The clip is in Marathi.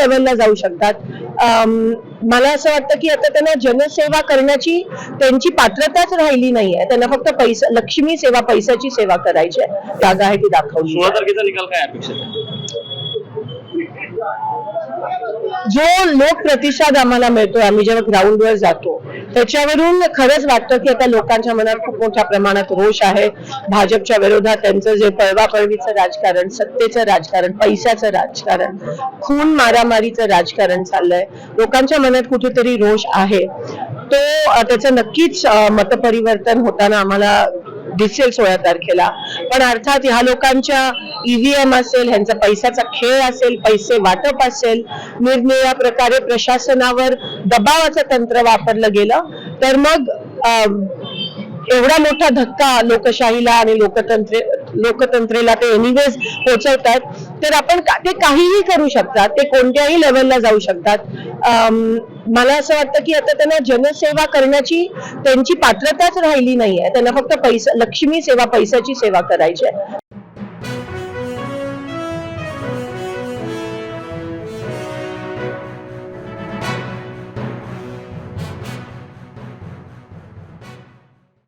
लेवलला जाऊ शकतात. मला असं वाटतं की आता त्यांना जनसेवा करण्याची त्यांची पात्रताच राहिली नाहीये. त्यांना फक्त पैसा लक्ष्मी सेवा पैशाची सेवा करायची आहे. जागा आहे ती दाखवली. सोळा तारखेचा निकाल काय अपेक्षित आहे? जो लोक प्रतिसाद आम्हाला मिळतोय आम्ही जेव्हा ग्राउंडवर जातो त्याच्यावरून खरंच वाटतं की आता लोकांच्या मनात खूप मोठ्या प्रमाणात रोष आहे. भाजपच्या विरोधात त्यांचं जे पळवापळवीचं राजकारण सत्तेचं राजकारण पैशाचं राजकारण खून मारामारीचं राजकारण चाललंय. लोकांच्या मनात कुठेतरी रोष आहे. तो त्याचं नक्कीच मतपरिवर्तन होताना आम्हाला दिसेल सोळा तारखेला पण अर्थात ह्या लोकांच्या ईव्हीएम असेल ह्यांचा पैशाचा खेळ असेल पैसे वाटप असेल निरनिराळ्या प्रकारे प्रशासनावर दबावाचं तंत्र वापरलं गेलं. तर मग अं, एवढा मोठा धक्का लोकशाहीला आणि लोकतंत्रे लोकतंत्रेला ते एनिवेज पोहोचवतात तर आपण का- ते काहीही करू शकतात ते कोणत्याही लेवलला जाऊ शकतात. मला असं वाटतं की आता त्यांना जनसेवा करण्याची त्यांची पात्रताच राहिली नाहीये. त्यांना फक्त पैसा लक्ष्मी सेवा पैशाची सेवा करायची आहे.